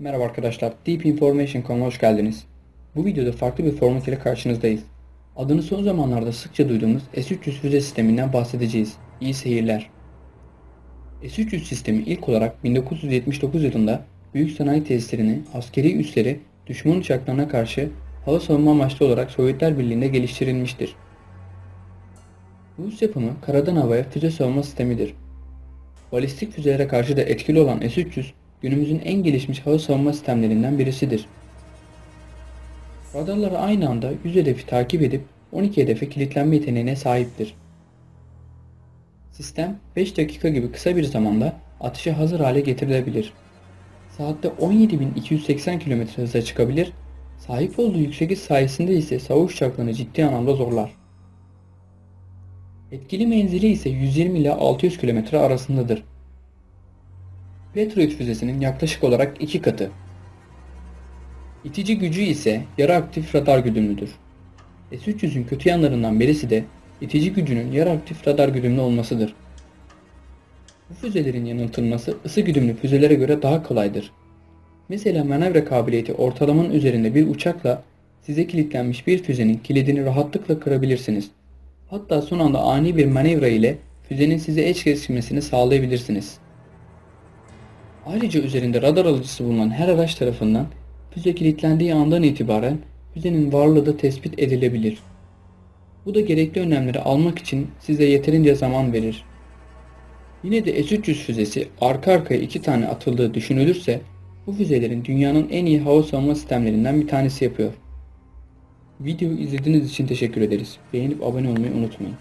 Merhaba arkadaşlar, Deep Information kanalına hoş geldiniz. Bu videoda farklı bir format ile karşınızdayız. Adını son zamanlarda sıkça duyduğumuz S-300 füze sisteminden bahsedeceğiz. İyi seyirler. S-300 sistemi ilk olarak 1979 yılında büyük sanayi tesislerini, askeri üsleri düşman uçaklarına karşı hava savunma amaçlı olarak Sovyetler Birliği'nde geliştirilmiştir. Bu üs yapımı karadan havaya füze savunma sistemidir. Balistik füzelere karşı da etkili olan S-300 günümüzün en gelişmiş hava savunma sistemlerinden birisidir. Radarları aynı anda 100 hedefi takip edip 12 hedefe kilitlenme yeteneğine sahiptir. Sistem 5 dakika gibi kısa bir zamanda atışa hazır hale getirilebilir. Saatte 17.280 km hıza çıkabilir, sahip olduğu yüksek hız sayesinde ise savaş uçaklarını ciddi anlamda zorlar. Etkili menzili ise 120 ile 600 km arasındadır. Patriot füzesinin yaklaşık olarak iki katı. İtici gücü ise yarı aktif radar güdümlüdür. S-300'ün kötü yanlarından birisi de itici gücünün yarı aktif radar güdümlü olmasıdır. Bu füzelerin yanıltılması ısı güdümlü füzelere göre daha kolaydır. Mesela manevra kabiliyeti ortalamanın üzerinde bir uçakla size kilitlenmiş bir füzenin kilidini rahatlıkla kırabilirsiniz. Hatta son anda ani bir manevra ile füzenin size eş geçmesini sağlayabilirsiniz. Ayrıca üzerinde radar alıcısı bulunan her araç tarafından füze kilitlendiği andan itibaren füzenin varlığı da tespit edilebilir. Bu da gerekli önlemleri almak için size yeterince zaman verir. Yine de S-300 füzesi arka arkaya iki tane atıldığı düşünülürse bu füzelerin dünyanın en iyi hava savunma sistemlerinden bir tanesi yapıyor. Videoyu izlediğiniz için teşekkür ederiz. Beğenip abone olmayı unutmayın.